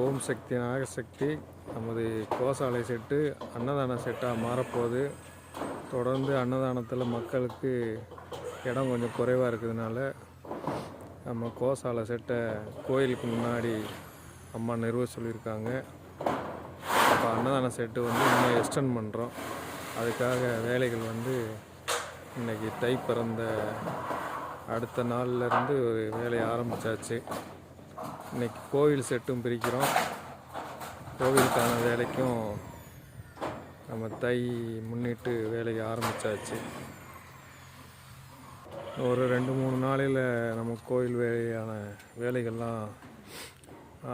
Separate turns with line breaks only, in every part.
ஓம் சக்தி நாகசக்தி. நமது கோசாலை செட்டு அன்னதான செட்டாக மாறப்போகுது. தொடர்ந்து அன்னதானத்தில் மக்களுக்கு இடம் கொஞ்சம் குறைவாக இருக்கிறதுனால நம்ம கோசாலை செட்டை கோயிலுக்கு முன்னாடி அம்மா நிறுவ சொல்லியிருக்காங்க. இப்போ அன்னதான செட்டு வந்து இன்னும் எக்ஸ்டெண்ட் பண்ணுறோம் அதுக்காக வேலைகள் வந்து இன்னைக்கு தை பிறந்த அடுத்த நாள்ல இருந்து வேலையை ஆரம்பிச்சாச்சு. இன்னைக்கு கோவில் செட்டும் பிரிக்கிறோம். கோவிலுக்கான வேலைக்கும் நம்ம தை முன்னிட்டு வேலையை ஆரம்பிச்சாச்சு. ஒரு ரெண்டு மூணு நாளையில் நம்ம கோயில் வேலையான வேலைகள்லாம்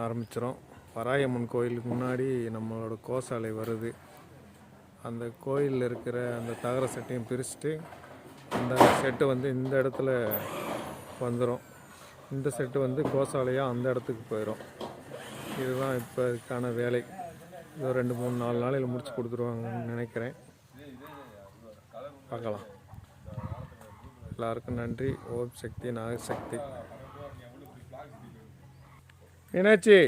ஆரம்பிச்சிடும் பராயம்மன் கோயிலுக்கு முன்னாடி நம்மளோட கோசாலை வருது. அந்த கோயிலில் இருக்கிற அந்த தகர செட்டையும் பிரிச்சுட்டு அந்த செட்டு வந்து இந்த இடத்துல வந்துடும் இந்த செட்டு வந்து கோசாலையாக அந்த இடத்துக்கு போயிடும் இதுதான் இப்போ இதுக்கான வேலை. இது ரெண்டு மூணு நாலு நாளையில் முடிச்சு கொடுத்துருவாங்கன்னு நினைக்கிறேன். பார்க்கலாம். எல்லாருக்கும் நன்றி. ஓம் சக்தி நாகசக்தி மீனாட்சி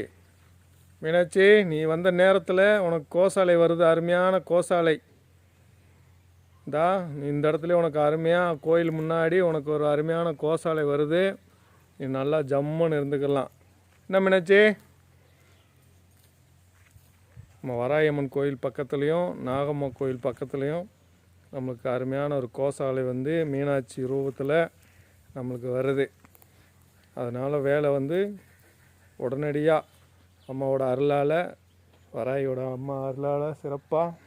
மீனாட்சி நீ வந்த நேரத்தில் உனக்கு கோசாலை வருது அருமையான கோசாலை. இந்தா நீ இந்த இடத்துல உனக்கு அருமையாக கோயில் முன்னாடி உனக்கு ஒரு அருமையான கோசாலை வருது. நல்லா ஜம்முன்னு இருந்துக்கலாம். என்ன மீனாட்சி? நம்ம வராயம்மன் கோயில் பக்கத்துலேயும் நாகம்மா கோயில் பக்கத்துலேயும் நம்மளுக்கு அருமையான ஒரு கோசாலை வந்து மீனாட்சி ரூபத்தில் நம்மளுக்கு வருது. அதனால் வேலை வந்து உடனடியாக அம்மாவோட அருளால் வராயோட அம்மா அருளால் சிறப்பாக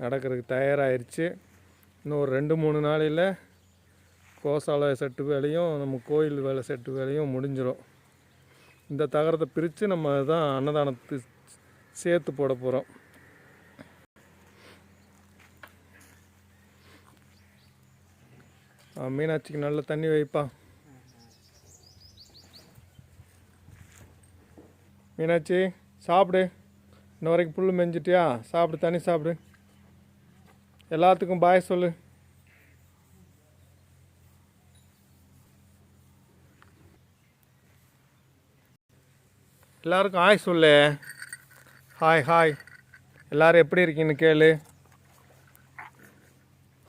நடக்கிறதுக்கு தயாராகிருச்சு இன்னும் ஒரு ரெண்டு மூணு நாளையில் கோசாலை செட்டு வேலையும் நம்ம கோயில் வேலை செட்டு வேலையும் முடிஞ்சிடும் இந்த தகரத்தை பிரித்து நம்ம தான் அன்னதானத்து சேர்த்து போட போகிறோம் மீனாட்சிக்கு நல்ல தண்ணி வைப்பா. மீனாட்சி சாப்பிடு. இன்ன வரைக்கும் புல் மெஞ்சிட்டியா? சாப்பிடு தண்ணி சாப்பிடு. எல்லாத்துக்கும் பாய் சொல்லு. எல்லாருக்கும் ஹாய் சொல்லு. Hi hi. எல்லோரும் எப்படி இருக்கீங்கன்னு கேளு.